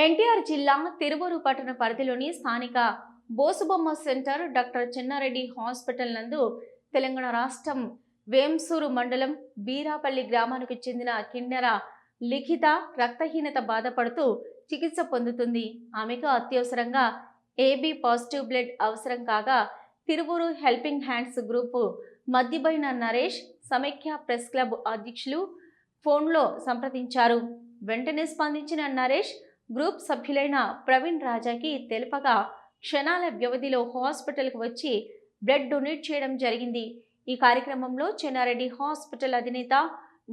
ఎన్టీఆర్ జిల్లా తిరువూరు పట్టణ పరిధిలోని స్థానిక బోసుబొమ్మ సెంటర్ డాక్టర్ చెన్నారెడ్డి హాస్పిటల్ నందు తెలంగాణ రాష్ట్రం వేంసూరు మండలం బీరాపల్లి గ్రామానికి చెందిన కిన్నెర లిఖిత రక్తహీనత బాధపడుతూ చికిత్స పొందుతుంది. ఆమెకు అత్యవసరంగా ఏబీ పాజిటివ్ బ్లడ్ అవసరం కాగా Tiruvuru helping hands group Maddibaina Naresh Samaikya press club అధ్యక్షులు ఫోన్లో సంప్రదించారు. వెంటనే స్పందించిన నరేష్ గ్రూప్ సభ్యులైన ప్రవీణ్ రాజాకి తెలుపగా క్షణాల వ్యవధిలో హాస్పిటల్కి వచ్చి బ్లడ్ డొనేట్ చేయడం జరిగింది. ఈ కార్యక్రమంలో చెన్నారెడ్డి హాస్పిటల్ అధినేత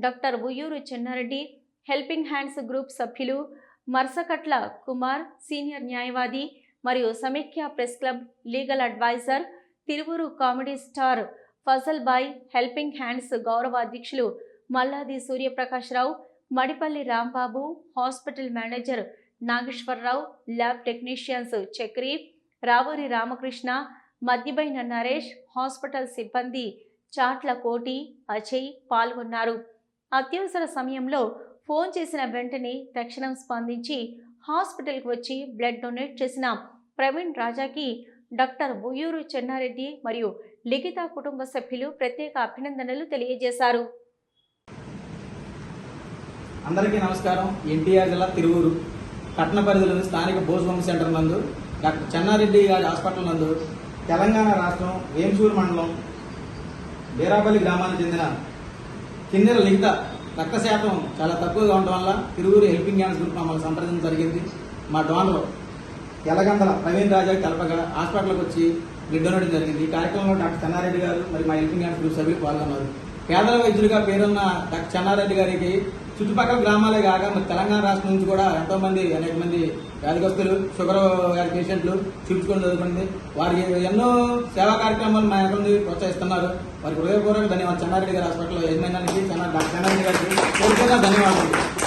doctor Uyyuru Chennareddy helping hands group సభ్యులు మర్సకట్ల కుమార్ సీనియర్ న్యాయవాది మరియు Samaikya press club legal adviser Tiruvuru comedy star Fazal Bhai helping hands గౌరవ అధ్యక్షులు Malladi Suryaprakashrao Madipalli Rambabu hospital manager Nageswararao lab technicians Chakri Ravuri Ramakrishna Maddibaina Naresh hospital సిబ్బంది చాట్ల కోటి అజయ్ పాల్గొన్నారు. అత్యవసర సమయంలో ఫోన్ చేసిన వెంటనే తక్షణం స్పందించి హాస్పిటల్కి వచ్చి బ్లడ్ డొనేట్ చేసిన ప్రవీణ్ రాజాకి డాక్టర్ బుయ్యూరు చెన్నారెడ్డి మరియు లిఖిత కుటుంబ సభ్యులు ప్రత్యేక అభినందనలు తెలియజేశారు. అందరికీ నమస్కారం. ఎన్టీఆర్ జిల్లా తిరువూరు. పట్టణ పరిధిలోని స్థానిక బోస్బొమ్మ సెంటర్ నందు డాక్టర్ చెన్నారెడ్డి గారి హాస్పిటల్ నందు తెలంగాణ రాష్ట్రం వేంసూరు మండలం బీరాపల్లి గ్రామానికి చెందిన కిన్నెర లిఖిత రక్త శాతం చాలా తక్కువగా ఉండడం వల్ల తిరువూరు హెల్పింగ్ హ్యాండ్స్ గ్రూప్ మమ్మల్ని సంప్రదించడం జరిగింది. మా డోనర్ ఎలగందల ప్రవీణ్ రాజా కలపగా హాస్పిటల్కి వచ్చి బ్లడ్ డొనేట్ జరిగింది. ఈ కార్యక్రమంలో డాక్టర్ చెన్నారెడ్డి గారు మరి మా హెల్పింగ్ హ్యాండ్స్ గ్రూప్ సభ్యులు పాల్గొన్నారు. పేదల వైద్యులుగా పేరున్న డాక్టర్ చెన్నారెడ్డి గారికి చుట్టుపక్కల గ్రామాలే కాక మరి తెలంగాణ రాష్ట్రం నుంచి కూడా ఎంతో మంది అనేక మంది వ్యాధిగ్రస్తులు షుగర్ వ్యాధి పేషెంట్లు చూపించుకొని జరుగుతుంది వారికి ఎన్నో సేవా కార్యక్రమాలు మా ఎక్కడ ప్రోత్సహిస్తున్నారు. వారికి హృదయపూర్వక ధన్యవాదాలు. చెన్నారెడ్డి గారి హాస్పిటల్ యజమానికి చెన్నారెడ్డి గారికి ధన్యవాదాలు.